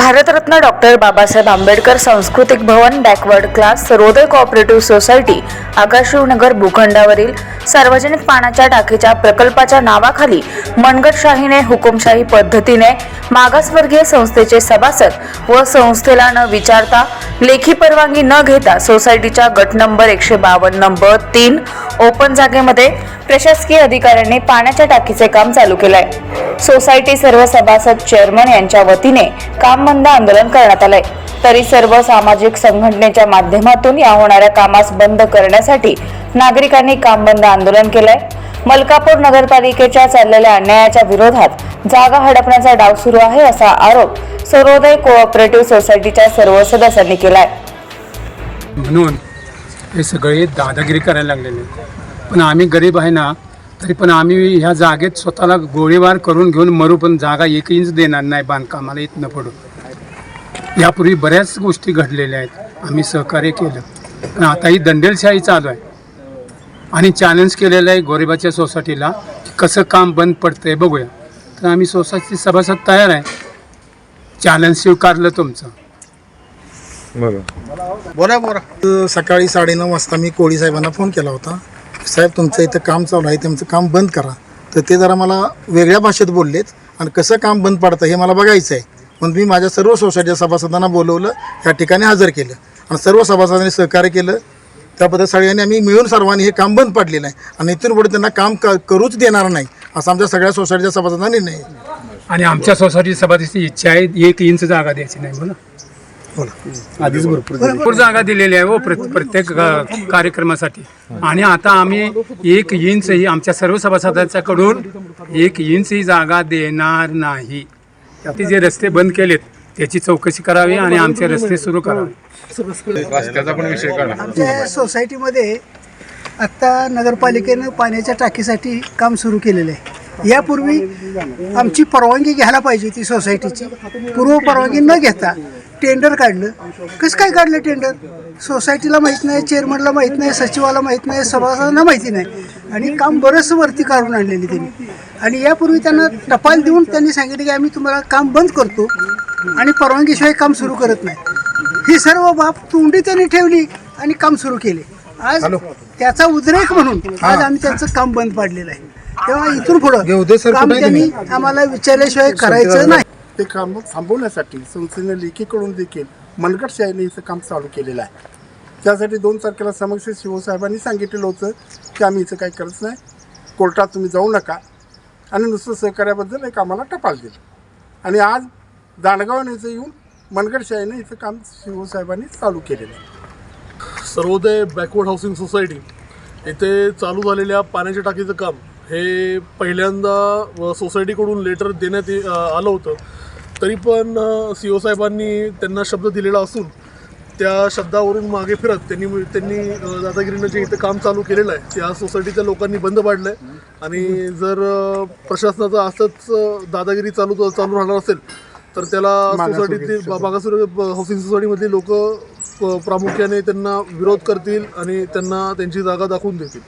Bharat Ratna doctor Babasaheb Ambedkar सांस्कृतिक भवन backward class Sarvodaya cooperative society Akashshivnagar भूखंडावरील सार्वजनिक पाण्याच्या टाकीच्या प्रकल्पाच्या नावाखाली मनगटशाहीने हुकुमशाही पद्धतीने मागासवर्गीय संस्थेचे सभासद व संस्थेला न विचारता लेखी परवानगी न घेता सोसायटीच्या गट नंबर एकशे बावन्न ब तीन ओपन जागेमध्ये प्रशासकीय अधिकाऱ्यांनी पाण्याच्या टाकीचे काम चालू केलंय. सोसायटी सर्व सभासद चेअरमन यांच्या वतीने काम बंद आंदोलन करण्यात आलंय. तरी सर्व सामाजिक संघटनेच्या माध्यमातून या होणाऱ्या कामास बंद करण्यासाठी नागरिकांनी काम बंद आंदोलन केलंय. मलकापूर नगरपालिकेच्या चाललेल्या अन्यायाच्या विरोधात जागा हडपण्याचा डाव सुरू आहे असा आरोप सर्वोदय कोऑपरेटिव्ह सोसायटीच्या सर्व सदस्यांनी केलाय. म्हणून हे सगळे दादागिरी करायला लागलेले आहेत. पण आम्ही गरीब आहे ना तरी पण आम्ही ह्या जागेत स्वतःला गोळीबार करून घेऊन मरू पण जागा एक इंच देणार नाही बांधकामाला इथनं पडून यापूर्वी बऱ्याच गोष्टी घडलेल्या आहेत. आम्ही सहकार्य केलं. पण आता ही दंडेलशाही चालू आहे. आणि चॅलेंज केलेलं आहे गोरिबाच्या सोसायटीला की कसं काम बंद पडतंय बघूया. तर आम्ही सोसायटी सभासद तयार आहे. चॅलेंज स्वीकारलं तुमचं. बरोबर. बोला बोला. सकाळी साडेनऊ वाजता मी कोळी साहेबांना फोन केला होता. साहेब तुमचं इथं काम चालू आहे तुमचं काम बंद करा. तर ते जरा मला वेगळ्या भाषेत बोललेत आणि कसं काम बंद पडतं हे मला बघायचं आहे. म्हणून मी माझ्या सर्व सोसायटीच्या सभासदांना बोलवलं या ठिकाणी हजर केलं आणि सर्व सभासदांनी सहकार्य केलं. त्याबद्दल सगळ्यांनी आम्ही मिळून सर्वांनी हे काम बंद पाडलेलं आहे आणि इथून पुढे त्यांना काम क करूच देणार नाही असा आमच्या सगळ्या सोसायटीच्या सभासदांचा निर्णय आणि आमच्या सोसायटी सभापतीची इच्छा आहे एक इंच जागा द्यायची नाही बोला. बोला आधीच भरपूर भरपूर जागा दिलेली आहे हो प्र- प्रत्येक कार्यक्रमासाठी. आणि आता आम्ही एक इंच ही आमच्या सर्व सभासदांच्याकडून एक इंच ही जागा देणार नाही. ते जे रस्ते बंद केलेत त्याची चौकशी करावी आणि आमचे रस्ते सुरू करावे. आमच्या सोसायटीमध्ये आत्ता नगरपालिकेनं पाण्याच्या टाकीसाठी काम सुरू केलेलं आहे. यापूर्वी आमची परवानगी घ्यायला पाहिजे ती सोसायटीची पूर्व परवानगी न घेता टेंडर काढलं. कसं काय काढलं टेंडर सोसायटीला माहीत नाही चेअरमनला माहीत नाही सचिवाला माहीत नाही सभासदांना माहिती नाही. आणि काम बरंचसं वरती काढून आणलेली त्यांनी. आणि यापूर्वी त्यांना टपाल देऊन त्यांनी सांगितलं की आम्ही तुम्हाला काम बंद करतो आणि परवानगीशिवाय काम सुरू करत नाही. ही सर्व बाब तोंडी त्यांनी ठेवली आणि काम सुरू केले. आज त्याचा उद्रेक म्हणून आज आम्ही त्यांचं काम बंद पाडलेलं आहे. तेव्हा इथून घेऊ दे सर, पुढं काम त्यांनी आम्हाला विचारल्याशिवाय करायचं नाही. ते काम थांबवण्यासाठी संस्थेने लेखीकडून देखील मनगटशाहीने हिचं काम चालू केलेलं आहे. त्यासाठी दोन तारखेला समक्ष शिवसाहेबांनी सांगितलेलं होतं की आम्ही हिचं काही करत नाही. कोर्टात तुम्ही जाऊ नका. आणि नुसतं सहकार्याबद्दल एक आम्हाला टपाल दिलं. आणि आज दांडगाव इथं येऊन मनगटशाहीने हिचं काम शिवसाहेबांनी चालू केलेलं आहे. सर्वोदय बॅकवर्ड हाऊसिंग सोसायटी येथे चालू झालेल्या पाण्याच्या टाकीचं काम हे पहिल्यांदा सोसायटीकडून लेटर देण्यात आलं होतं. तरी पण सी ओ साहेबांनी त्यांना शब्द दिलेला असून त्या शब्दावरून मागे फिरत त्यांनी त्यांनी दादागिरीनं जे इथं काम चालू केलेलं आहे त्या सोसायटीच्या लोकांनी बंद पाडलं आहे आणि जर प्रशासनाचं असंच दादागिरी चालू चालू राहणार असेल तर त्याला सोसायटीतील मागासवर्गीय हाऊसिंग सोसायटीमधली लोक प्रामुख्याने त्यांना विरोध करतील आणि त्यांना त्यांची जागा दाखवून देतील.